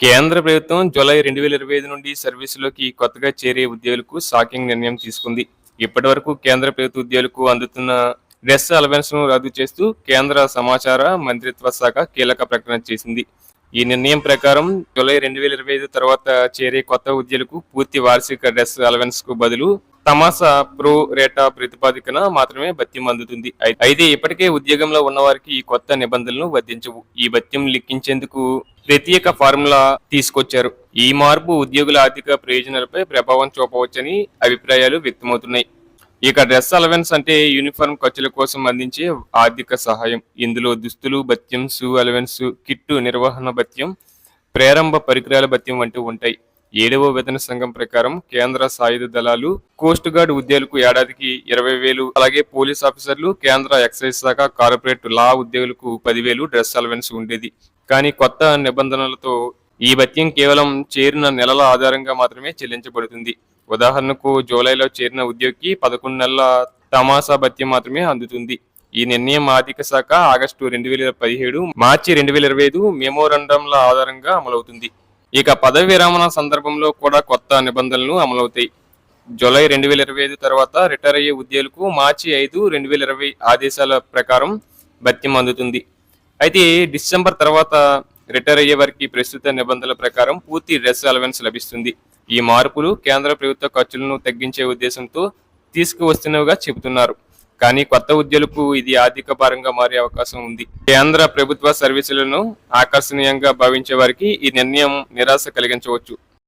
కేంద్ర ప్రభుత్వం జూలై రెండు వేల ఇరవై ఐదు నుండి సర్వీసులోకి కొత్తగా చేరే ఉద్యోగులకు షాకింగ్ నిర్ణయం తీసుకుంది. ఇప్పటి వరకు కేంద్ర ప్రభుత్వ ఉద్యోగులకు అందుతున్న డ్రెస్ అలవెన్స్ను రద్దు చేస్తూ కేంద్ర సమాచార మంత్రిత్వ శాఖ కీలక ప్రకటన చేసింది. ఈ నిర్ణయం ప్రకారం జూలై రెండు వేల ఇరవై ఐదు తర్వాత చేరే కొత్త ఉద్యోగులకు పూర్తి వార్షిక డ్రెస్ అలవెన్స్కు బదులు తమాసా ప్రో రేటా ప్రతిపాదికన మాత్రమే భత్యం అందుతుంది. అయితే ఇప్పటికే ఉద్యోగంలో ఉన్న వారికి ఈ కొత్త నిబంధనలు వర్తించవు. ఈ భత్యం లెక్కించేందుకు ప్రత్యేక ఫార్ములా తీసుకొచ్చారు. ఈ మార్పు ఉద్యోగుల ఆర్థిక ప్రయోజనాలపై ప్రభావం చూపవచ్చని అభిప్రాయాలు వ్యక్తమవుతున్నాయి. ఇక డ్రెస్ అలవెన్స్ అంటే యూనిఫామ్ ఖర్చుల కోసం అందించే ఆర్థిక సహాయం. ఇందులో దుస్తులు భత్యం షూ అలవెన్స్ కిట్టు నిర్వహణ భత్యం ప్రారంభ పరికరాల భత్యం వంటివి ఉంటాయి. ఏడవ వేతన సంఘం ప్రకారం కేంద్ర సాయుధ దళాలు కోస్ట్ గార్డ్ ఉద్యోగులకు ఏడాదికి ఇరవై వేలు అలాగే పోలీస్ ఆఫీసర్లు కేంద్ర ఎక్సైజ్ శాఖ కార్పొరేట్ లా ఉద్యోగులకు పదివేలు డ్రెస్ అలవెన్స్ ఉండేది. కానీ కొత్త నిబంధనలతో ఈ భత్యం కేవలం చేరిన నెలల ఆధారంగా మాత్రమే చెల్లించబడుతుంది. ఉదాహరణకు జూలైలో చేరిన ఉద్యోగికి పదకొండు నెలల తమాసా భత్యం మాత్రమే అందుతుంది. ఈ నిర్ణయం ఆర్థిక శాఖ ఆగస్టు రెండు వేల పదిహేడు మార్చి రెండు వేల ఇరవై ఐదు మెమోరండంల ఆధారంగా అమలవుతుంది. ఇక పదవి విరమణ సందర్భంలో కూడా కొత్త నిబంధనలు అమలవుతాయి. జూలై రెండు వేల ఇరవై ఐదు తర్వాత రిటైర్ అయ్యే ఉద్యోగులకు మార్చి ఐదు రెండు వేల ఇరవై ఆదేశాల ప్రకారం భత్యం అందుతుంది. అయితే డిసెంబర్ తర్వాత రిటైర్ అయ్యే వారికి ప్రస్తుత నిబంధనల ప్రకారం పూర్తి డ్రెస్ అలవెన్స్ లభిస్తుంది. ఈ మార్పులు కేంద్ర ప్రభుత్వ ఖర్చులను తగ్గించే ఉద్దేశంతో తీసుకువస్తున్నవిగా చెబుతున్నారు. కానీ కొత్త ఉద్యోగులకు ఇది ఆర్థిక భారంగా మారే అవకాశం ఉంది. కేంద్ర ప్రభుత్వ సర్వీసులను ఆకర్షణీయంగా భావించే వారికి ఈ నిర్ణయం నిరాశ కలిగించవచ్చు.